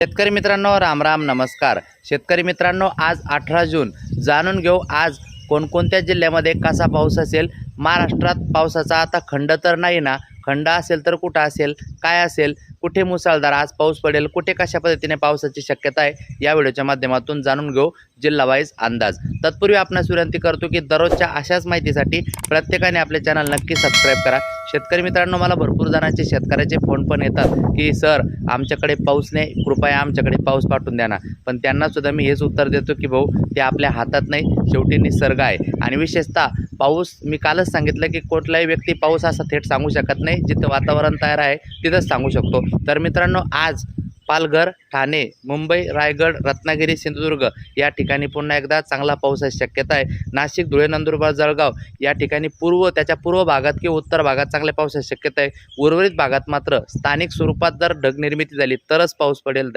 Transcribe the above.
शेतकरी मित्रांनो राम राम नमस्कार. शेतकरी मित्रांनो आज अठरा जून. जाणून घेऊ आज कोणकोणत्या जिल्ह्यामध्ये कसा पाऊस असेल. महाराष्ट्रात पावसाचा आता खंड तर नाही ना खंड असेल तर कुठं असेल काय असेल कुठे मुसळधार आज पाऊस पडेल कुठे कशा पद्धतीने पावसाची शक्यता आहे या व्हिडिओच्या माध्यमातून जाणून घेऊ जिल्हावाईज अंदाज. तत्पूर्वी आपणास विनंती करतो की दररोजच्या अशाच माहितीसाठी प्रत्येकाने आपले चॅनल नक्की सबस्क्राईब करा. शेतकरी मित्रांनो मला भरपूर जणांचे शेतकऱ्याचे फोन पण येतात की सर आमच्याकडे पाऊस नाही कृपया आमच्याकडे पाऊस पाठवून द्या ना. पण त्यांनासुद्धा मी हेच उत्तर देतो की भाऊ ते आपल्या हातात नाही शेवटी निसर्ग आहे. आणि विशेषतः पाऊस मी कालच सांगितलं की कुठलाही व्यक्ती पाऊस असा थेट सांगू शकत नाही जिथं वातावरण तयार आहे तिथंच सांगू शकतो. तर मित्रांनो आज पालघर ठाणे मुंबई रायगड रत्नागिरी सिंधुदुर्ग या ठिकाणी पुन्हा एकदा चांगला पावसाची शक्यता आहे. नाशिक धुळे नंदुरबार जळगाव या ठिकाणी पूर्व त्याच्या पूर्व भागात किंवा उत्तर भागात चांगल्या पावसाची शक्यता आहे. उर्वरित भागात मात्र स्थानिक स्वरूपात जर ढगनिर्मिती झाली तरच पाऊस पडेल